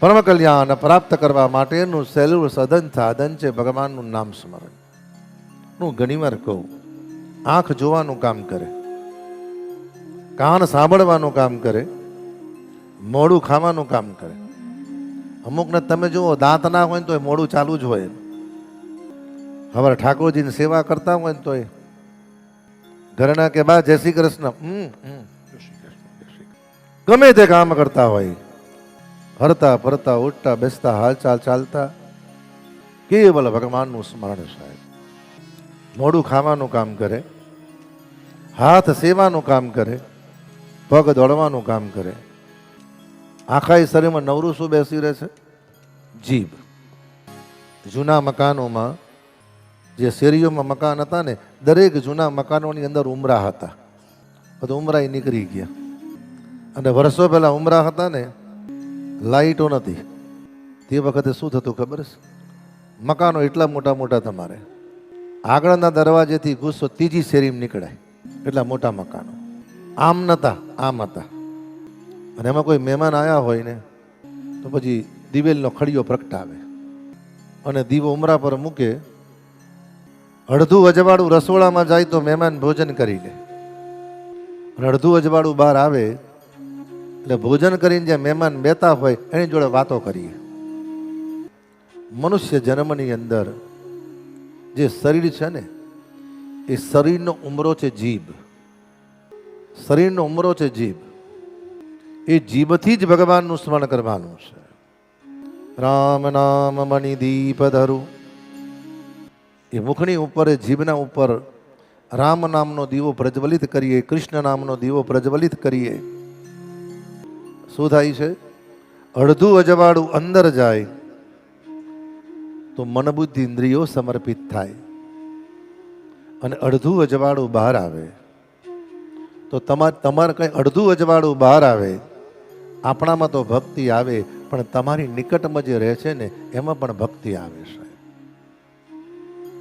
પરમ કલ્યાણ પ્રાપ્ત કરવા માટેનું સહેલું સદન સાધન છે ભગવાનનું નામ સ્મરણ. હું ઘણીવાર કહું, આંખ જોવાનું કામ કરે, કાન સાંભળવાનું કામ કરે મોડું ખાવાનું કામ કરે. અમુકને તમે જુઓ, દાંત ના હોય ને તોય મોડું ચાલુ જ હોય. હવે ઠાકોરજીની સેવા કરતા હોય ને તોય. ઘરના કે બા, જય શ્રી કૃષ્ણ. ગમે તે કામ કરતા હોય. હરતા ફરતા, ઉઠતા, બેસતા, હાલચાલ ચાલતા. કેવલ ભગવાનનું સ્મરણ સાહેબ. મોડું ખાવાનું કામ કરે, હાથ સેવાનું કામ કરે, પગ દોડવાનું કામ કરે. આખા શરીરમાં નવરું શું બેસી રહે છે? જીભ. જૂના મકાનોમાં, જે શેરીઓમાં મકાન હતા ને, દરેક જૂના મકાનોની અંદર ઉમરા હતા. બધું ઉમરા ઈ નીકળી ગયા. અને વર્ષો પહેલાં ઉમરા હતા ને લાઈટો નથી. તે વખતે શું થતું ખબર છે? મકાનો એટલા મોટા મોટા તમારે. આગળના દરવાજેથી ગુસ્સો ત્રીજી શેરીમાં નીકળાય. એટલા મોટા મકાનો. આમ નતા, આમ હતા. અને એમાં કોઈ મહેમાન આવ્યા હોય ને, તો પછી દિવેલનો ખડીયો પ્રગટાવે. અને દીવો ઉમરા પર મૂકે. અડધું અજવાળું રસોડામાં જાય તો મહેમાન ભોજન કરી લે. અડધું અજવાળું બહાર આવે એટલે ભોજન કરીને જે મહેમાન બેતા હોય, એની જોડે વાતો કરીએ. મનુષ્ય જન્મની અંદર જે શરીર છે ને, એ શરીરનો ઉમરો છે જીભ. શરીરનો ઉમરો છે જીભ. એ જીભથી જ ભગવાનનું સ્મરણ કરવાનું છે. રામ નામ મણિ દીપ ધરું. એ મુખની ઉપર જીભના ઉપર રામ નામનો દીવો પ્રજ્વલિત કરીએ, કૃષ્ણ નામનો દીવો પ્રજ્વલિત કરીએ. શું થાય છે? અડધું અજવાળું અંદર જાય તો મનબુદ્ધિ ઇન્દ્રિયો સમર્પિત થાય. અને અડધું અજવાળું બહાર આવે તો તમારે તમારે કંઈ અડધું અજવાળું બહાર આવે, આપણામાં તો ભક્તિ આવે, પણ તમારી નિકટમાં જે રહે છે ને, એમાં પણ ભક્તિ આવે છે.